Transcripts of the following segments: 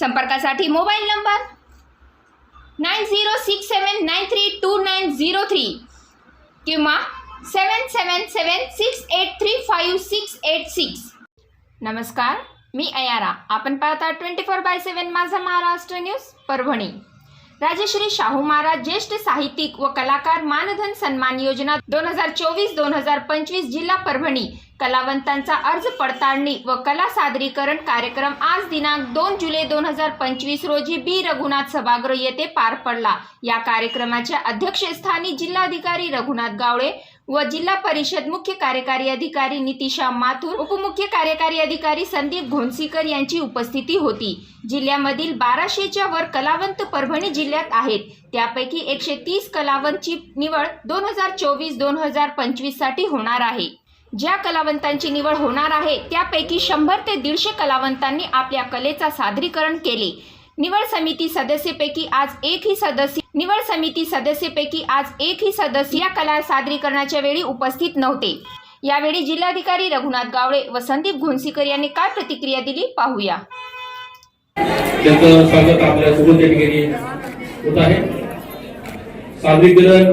संपर्कासाठी mobile number nine zero six seven nine three two nine zero three किंवा seven seven seven six eight three five six eight six. नमस्कार मी अयारा. आपण पाहता twenty four by seven माझा Maharashtra news Parbhani. Rajshri Shahu Maharaj ज्येष्ठ साहित्यिक व कलाकार मानधन सन्मान योजना दोन हजार चोवीस दोन हजार पंचवीस जिल्हा परभणी कलावंतांचा अर्ज पडताळणी व कला सादरीकरण कार्यक्रम आज दिनांक दोन जुलै दोन हजार पंचवीस रोजी बी. रघुनाथ सभागृह येथे पार पडला. या कार्यक्रमाच्या अध्यक्षस्थानी जिल्हाधिकारी रघुनाथ गावळे व जिल्हा परिषद मुख्य कार्यकारी अधिकारी नितिशा माथुर उपमुख्य कार्यकारी अधिकारी संदीप घोणसीकर यांची उपस्थिती होती. जिल्ह्यामधील बाराशेच्या वर कलावंत परभणी जिल्ह्यात आहेत. त्यापैकी एकशे तीस कलावंतची निवड दोन हजार चोवीस दोन हजार पंचवीससाठी होणार आहे. ज्या कलावंतांची निवड होणार आहे त्यापैकी शंभर ते दीडशे कलावंतांनी आपल्या कलेचा सादरीकरण केले. निवड समिती सदस्यपैकी आज एकही सदस्य निवड समिती सदस्यपैकी आज एकही सदस्य या कला सादरीकरणाच्या वेळी उपस्थित नव्हते. यावेळी जिल्हाधिकारी रघुनाथ गावळे व संदीप घोणसीकर यांनी काय प्रतिक्रिया दिली पाहूया. स्वागत आपल्यासोबत या ठिकाणी होत आहे. सादरीकरण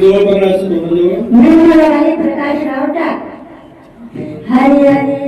जवळ पकडा असं प्रकाश रावटा। हरी हरी।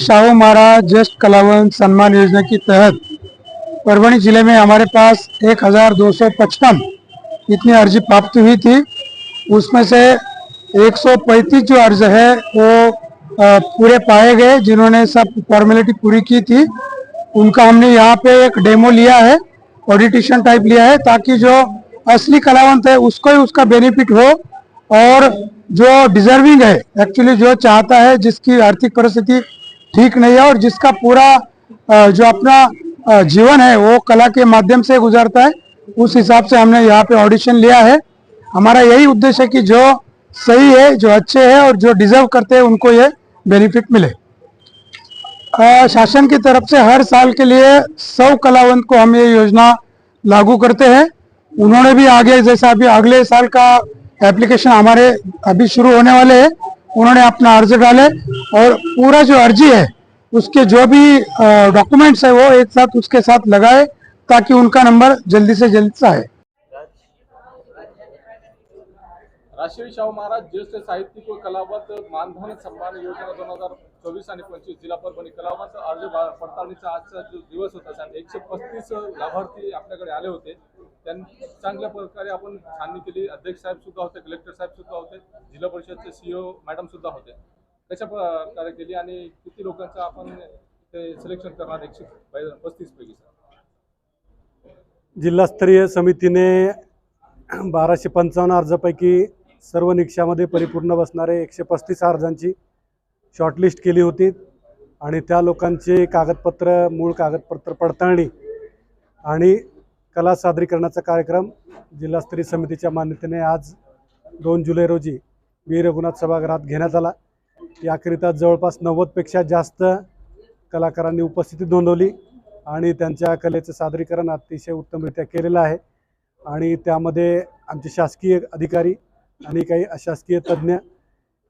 शाहू महाराज ज्येष्ठ कलावंत सम्मान योजना के तहत परभणी ज़िले में हमारे पास एक हज़ार दो सौ पचपन इतनी अर्जी प्राप्त हुई थी। उसमें से 135 जो अर्ज़ है, वो पूरे पाए गए, जिन्होंने सब फॉर्मेलिटी पूरी की थी। उनका हमने यहाँ पे एक डेमो लिया है ऑडिटेशन टाइप लिया है, ताकि जो असली कलावंत है, उसको ही उसका बेनिफिट हो और जो डिजर्विंग है एक्चुअली जो चाहता है, जिसकी आर्थिक परिस्थिति ठीक नहीं है और जिसका पूरा जो अपना जीवन है, वो कला के माध्यम से गुजारता है, उस हिसाब से हमने यहाँ पे ऑडिशन लिया है। हमारा यही उद्देश्य है कि जो सही है, जो अच्छे है और जो डिजर्व करते हैं, उनको ये बेनिफिट मिले। शासन की तरफ़ से हर साल के लिए सौ कलावंत को हम ये योजना लागू करते हैं। उन्होंने भी आगे, जैसा अभी अगले साल का एप्लीकेशन हमारे अभी शुरू होने वाले हैं उन्होंने अपना अर्ज डाले और पूरा जो अर्जी है उसके जो भी डॉक्यूमेंट्स है वो एक साथ उसके साथ लगाए ताकि उनका नंबर जल्दी से जल्दी आए। राष्ट्रीय शाहू महाराज ज्येष्ठ साहित्यिक व कलावंत मानधन सन्मान योजना दोन हजार चोवीस आणि पंचवीस जिल्हा परभणी कलावंत अर्ज बा- पडताळणीचा आजचा जो दिवस होता साहेब एकशे पस्तीस लाभार्थी आपल्याकडे आले होते. त्यांनी चांगल्या प्रकारे आपण छाननी केली. अध्यक्ष साहेब सुद्धा होते कलेक्टर साहेब सुद्धा होते जिल्हा परिषदचे सी मॅडम सुद्धा होते. कशा प्रकारे केली आणि किती लोकांचं आपण ते सिलेक्शन करणार? एकशे पस्तीस पैकी सर जिल्हास्तरीय समितीने बाराशे पंचावन्न अर्जापैकी सर्व निकषामध्ये परिपूर्ण बसणारे एकशे पस्तीस अर्जांची शॉर्टलिस्ट केली होती. आणि त्या लोकांचे कागदपत्र मूळ कागदपत्र पडताळणी आणि कला सादरीकरणाचा कार्यक्रम जिल्हास्तरीय समितीच्या मान्यतेने आज दोन जुलै रोजी वीर रघुनाथ सभागृहात घेण्यात आला. याकरिता जवळपास नव्वदपेक्षा जास्त कलाकारांनी उपस्थिती नोंदवली आणि त्यांच्या कलेचं सादरीकरण अतिशय उत्तमरित्या केलेलं आहे. आणि त्यामध्ये आमचे शासकीय अधिकारी आणि काही अशासकीय तज्ज्ञ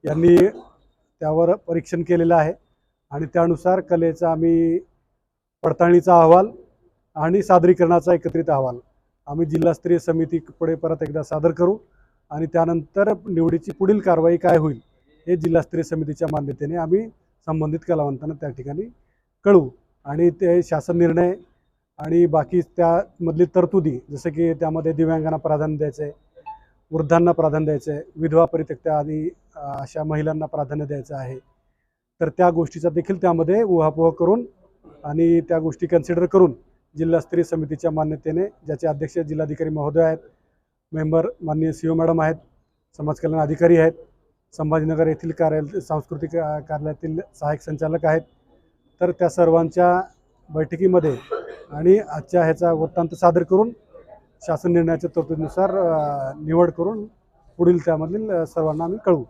यांनी त्यावर परीक्षण केलेलं आहे. आणि त्यानुसार कलेचा आम्ही पडताळणीचा अहवाल आणि सादरीकरणाचा एकत्रित अहवाल आम्ही जिल्हास्तरीय समितीपुढे परत एकदा सादर करू आणि त्यानंतर निवडीची पुढील कारवाई काय होईल हे जिल्हास्तरीय समितीच्या मान्यतेने आम्ही संबंधित कलावंतांना त्या ठिकाणी कळवू. आणि ते शासन निर्णय आणि बाकी त्यामधली तरतुदी जसं की त्यामध्ये दिव्यांगांना प्राधान्य द्यायचं आहे वृद्धांना प्राधान्य द्यायचं आहे विधवा परित्यक्त्या आणि अशा महिलांना प्राधान्य द्यायचं आहे. तर त्या गोष्टीचा देखील त्यामध्ये उहापोह करून आणि त्या गोष्टी कन्सिडर करून जिल्हास्तरीय समितीच्या मान्यतेने ज्याचे अध्यक्ष जिल्हाधिकारी महोदय आहेत मेंबर माननीय सी ओ मॅडम आहेत समाज कल्याण अधिकारी आहेत संभाजीनगर येथील कार्यालय सांस्कृतिक कार्यालयातील सहाय्यक संचालक आहेत. तर त्या सर्वांच्या बैठकीमध्ये आणि आजच्या ह्याचा वृत्तांत सादर करून शासन निर्णयाच्या तरतुदीनुसार निवड करून पुढील त्यामधील सर्वांना आम्ही कळवू.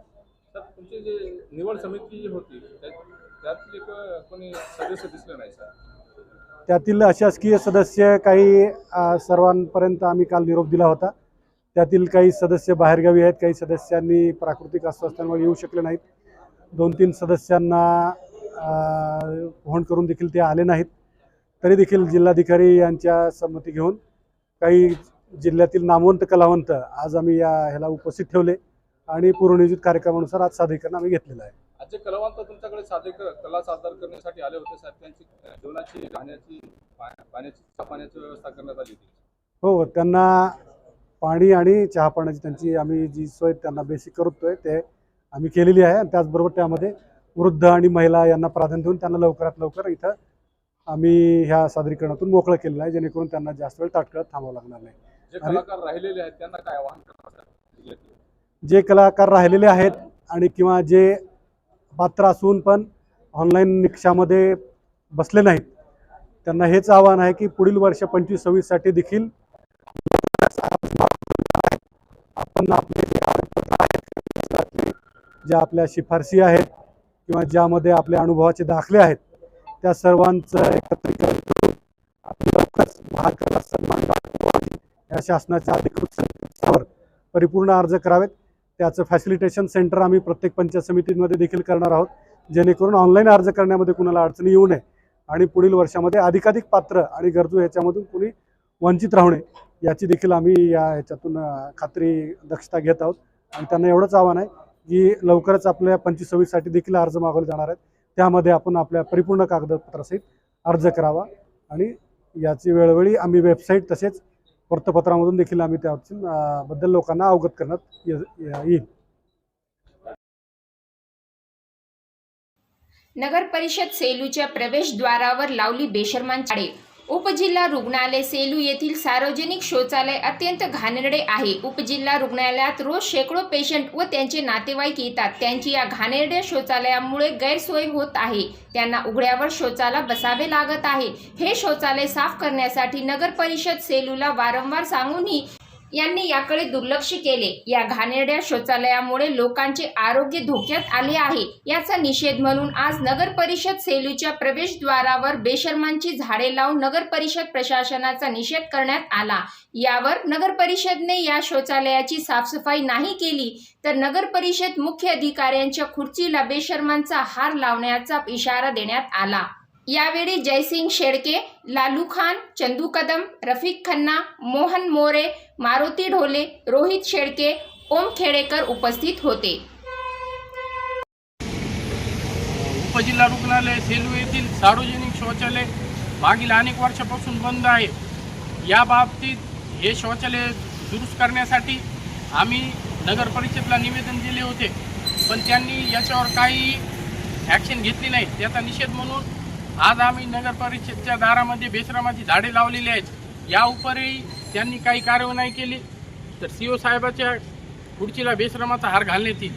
तर तुमची जी निवड समिती होती त्या- त्यातले क- कोणी सदस्य दिसले नाही सर? त्यातील अशासकीय सदस्य काही सर्वांपर्यंत आम्ही काल निरोप दिला होता. त्यातील काही सदस्य बाहेरगावी आहेत काही सदस्यांनी प्राकृतिक अस्वास्थ्यामुळे येऊ शकले नाहीत. दोन तीन सदस्यांना फोन करून देखील ते आले नाहीत. तरी देखील जिल्हाधिकारी यांच्या संमती घेऊन काही जिल्ह्यातील नामवंत कलावंत आज आम्ही या ह्याला उपस्थित ठेवले आणि पूर्वनियोजित कार्यक्रमानुसार आज सादरीकरण आम्ही घेतलेलं आहे. आज जे कलावंत तुमच्याकडे सादर कला सादर करण्यासाठी आले होते साहेब त्यांची जेवणाची राहण्याची पा- पाण्याची पाण्याची व्यवस्था करण्यात आली होती. हो त्यांना पाणी आणि चहा पाण्याची त्यांची आम्ही जी सोय त्यांना बेसिक करतोय ते आम्ही केलेली आहे. आणि त्याचबरोबर त्यामध्ये वृद्ध आणि महिला यांना प्राधान्य देऊन त्यांना लवकरात लवकर इथं आम्ही ह्या सादरीकरणातून मोकळं केलेलं आहे जेणेकरून त्यांना जास्त वेळ ताटकळत थांबावं लागणार नाही जे कलाकार राहिलेले आहेत त्यांना काय आवाहन? जे कलाकार राहिलेले आहेत आणि किंवा जे पात्र असून पण ऑनलाईन निकषामध्ये बसले नाहीत त्यांना हेच आव्हान आहे की पुढील वर्ष पंचवीस सव्वीससाठी देखील आपण आपले ज्या आपल्या शिफारसी आहेत किंवा ज्यामध्ये आपल्या अनुभवाचे दाखले आहेत त्या सर्वांचं एकत्रीकरण करून आपण लवकरच महाराष्ट्राला सन्मान या शासनाच्या अधिकृत संकेतस्थळावर परिपूर्ण अर्ज करावेत. त्याचं फॅसिलिटेशन सेंटर आम्ही प्रत्येक पंचायत समितीमध्ये देखील करणार आहोत. जेणेकरून ऑनलाईन अर्ज करण्यामध्ये कुणाला अडचणी येऊ नये. आणि पुढील वर्षामध्ये अधिकाधिक पात्र आणि गरजू ह्याच्यामधून कुणी वंचित राहू नये याची देखील आम्ही या ह्याच्यातून खात्री दक्षता घेत आहोत. आणि त्यांना एवढंच आव्हान आहे की लवकरच आपल्या पंचवीस सव्वीससाठी देखील अर्ज मागवले जाणार आहेत. त्यामध्ये आपण आपल्या परिपूर्ण कागदपत्रासहित अर्ज करावा आणि याची वेळोवेळी आम्ही वेबसाईट तसेच वृत्तपत्रामधून देखील आम्ही त्या बद्दल लोकांना अवगत करण्यात ये- येईल. नगर परिषद सेलूच्या प्रवेशद्वारावर लावली बेशर्मांची झाडे उपजिल्हा रुग्णालय सेलू येथील सार्वजनिक शौचालय अत्यंत घाणेरडे आहे. उपजिल्हा रुग्णालयात रोज शेकडो पेशंट व त्यांचे नातेवाईक येतात. त्यांची या घाणेरड्या शौचालयामुळे गैरसोय होत आहे. त्यांना उघड्यावर शौचाला बसावे लागत आहे. हे शौचालय साफ करण्यासाठी नगर परिषद सेलूला वारंवार सांगूनही यांनी याकडे दुर्लक्ष केले. या घाणेरड्या शौचालयामुळे लोकांचे आरोग्य धोक्यात आले आहे. याचा निषेध म्हणून आज नगर परिषद सेलूच्या प्रवेशद्वारावर बेशर्मांची झाडे लावून नगर परिषद प्रशासनाचा निषेध करण्यात आला. यावर नगर परिषदने या शौचालयाची साफसफाई नाही केली तर नगर परिषद मुख्य अधिकाऱ्यांच्या खुर्चीला बेशर्मांचा हार लावण्याचा इशारा देण्यात आला. यावेळी जयसिंग शेळके लालू खान चंदू कदम रफिक खन्ना मोहन मोरे मारुती ढोले रोहित शेळके ओम खेडेकर उपस्थित होते. उपजिल्हा रुग्णालय सेलू येथील सार्वजनिक शौचालय मागील अनेक वर्षापासून बंद आहे. या बाबतीत हे शौचालय दुरुस्त करण्यासाठी आम्ही नगर परिषदला निवेदन दिले होते. पण त्यांनी याच्यावर काही ॲक्शन घेतली नाही. त्याचा निषेध म्हणून आज आम्ही नगर परिषदच्या दारामध्ये बेश्रमाची झाडे लावलेली आहेत. या उपरही त्यांनी काही कार्यवाही नाही केली. तर सी ओ साहेबाच्या खुर्चीला बेसरामाचा हार घालण्यात येईल.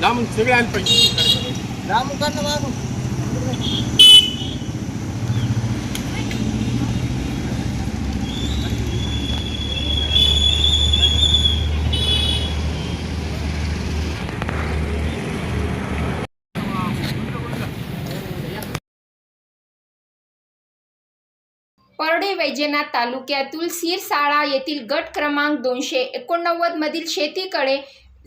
लांबून सगळे आले पाहिजे. परडे वैजनाथ तालुक्यातील सिरसाळा येथील गट क्रमांक दोनशे एकोणनव्वदमधील शेतीकडे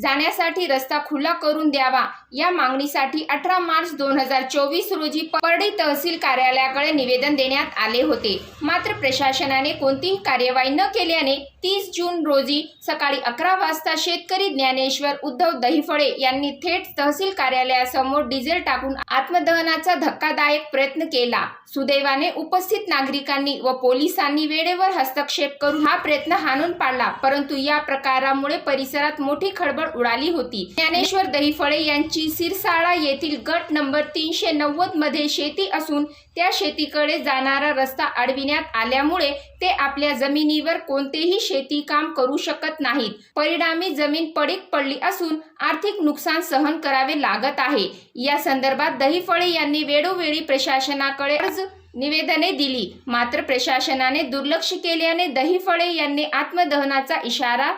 जाण्यासाठी रस्ता खुला करून द्यावा. या मागणीसाठी अठरा मार्च दोन हजार चोवीस रोजी परडी तहसील कार्यालयाकडे निवेदन देण्यात आले होते. मात्र प्रशासनाने कोणतीही कार्यवाही न केल्याने तीस जून रोजी सकाळी अकरा वाजता शेतकरी ज्ञानेश्वर उद्धव दहिफळे यांनी थेट तहसील कार्यालयासमोर डिझेल टाकून आत्मदहनाचा धक्कादायक प्रयत्न केला. सुदैवाने उपस्थित नागरिकांनी व पोलिसांनी वेळेवर हस्तक्षेप करून हा प्रयत्न हाणून पाडला. परंतु या प्रकारामुळे परिसरात मोठी खळबळ उडाली होती. ज्ञानेश्वर दहिफळे यांची सिरसाळा येथील गट नंबर तीनशे नव्वदमध्ये शेती असून त्या शेतीकडे जाणारा रस्ता अडविण्यात आल्यामुळे ते आपल्या जमिनीवर कोणतेही शेती काम करू शकत नाहीत. परिणामी जमीन पडीक पडली असून आर्थिक नुकसान सहन करावे लागत आहे. या संदर्भात दहिफळे यांनी वेळोवेळी प्रशासनाकडे अर्ज निवेदने दिली. मात्र प्रशासनाने दुर्लक्ष केल्याने दहिफळे यांनी आत्मदहनाचा इशारा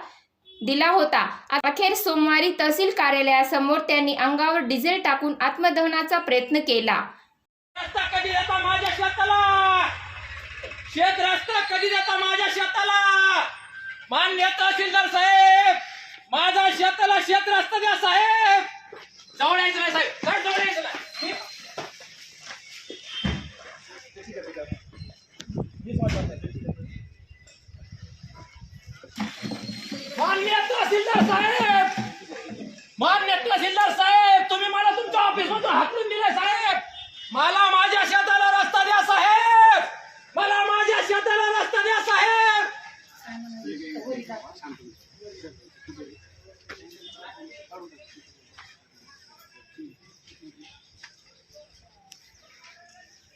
दिला होता. अखेर सोमवारी तहसील कार्यालयासमोर त्यांनी अंगावर डिझेल टाकून आत्मदहनाचा प्रयत्न केला. माझ्या शेताला? शेत रस्ता कधी देता माझ्या शेताला? मान्य तहसीलदार साहेब माझ्या शेताला शेत रस्ता द्या साहेब. जवळ यायचं नाही साहेब. साहेब जवळ यायचं नाही मान्य तहसीलदार साहेब! मान्य तहसीलदार साहेब तुम्ही मला तुमच्या ऑफिस मधून हाकलून दिले साहेब! मला माझ्या शेताला रस्ता द्या साहेब! मला माझ्या शेताला रस्ता द्या साहेब!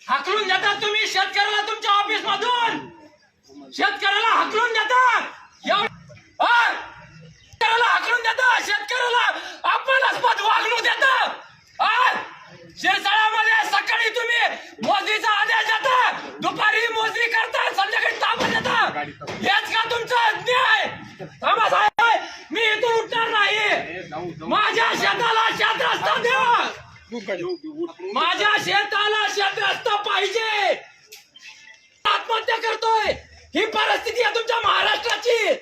हाकलून देतात तुम्ही शेतकऱ्याला तुमच्या ऑफिस मधून शेतकऱ्याला हाकलून माझ्या शेताला शेत रस्ता पाहिजे. आत्महत्या करतोय. ही परिस्थिती आहे तुमच्या महाराष्ट्राची.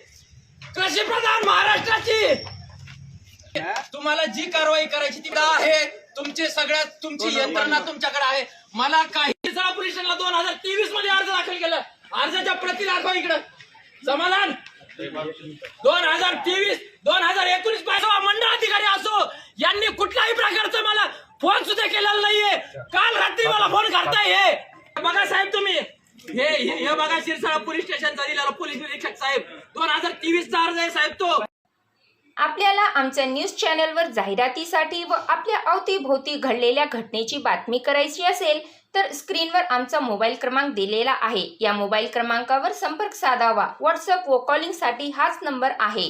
कृषी प्रधान महाराष्ट्राची. तुम्हाला जी कारवाई करायची ती आहे तुमचे सगळ्यात तुमची यंत्रणा तुमच्याकडे आहे. मला काही पोलिसांना दोन हजार तेवीसमध्ये अर्ज दाखल केला. अर्जाच्या प्रती दाखवा इकडं. समाधान दोन हजार तेवीस दोन हजार एकोणीसपासून मंडळ अधिकारी असो यांनी कुठल्याही प्रकारचा मला फोन सुद्धा केलेला नाहीये. काल रात्री मला फोन करताय हे. बघा साहेब तुम्ही. हे हे हे बघा शिरसाळा पोलीस स्टेशनचा दिलेला पोलीस निरीक्षक साहेब. दोन हजार तेवीस चा अर्ज आहे साहेब तो. आपल्याला आमच्या न्यूज चॅनलवर जाहिरातीसाठी व आपल्या अवतीभोवती घडलेल्या घटनेची बातमी करायची असेल तर स्क्रीनवर आमचा मोबाईल क्रमांक दिलेला आहे. या मोबाईल क्रमांकावर संपर्क साधावा. व्हॉट्सअप व कॉलिंगसाठी हाच नंबर आहे.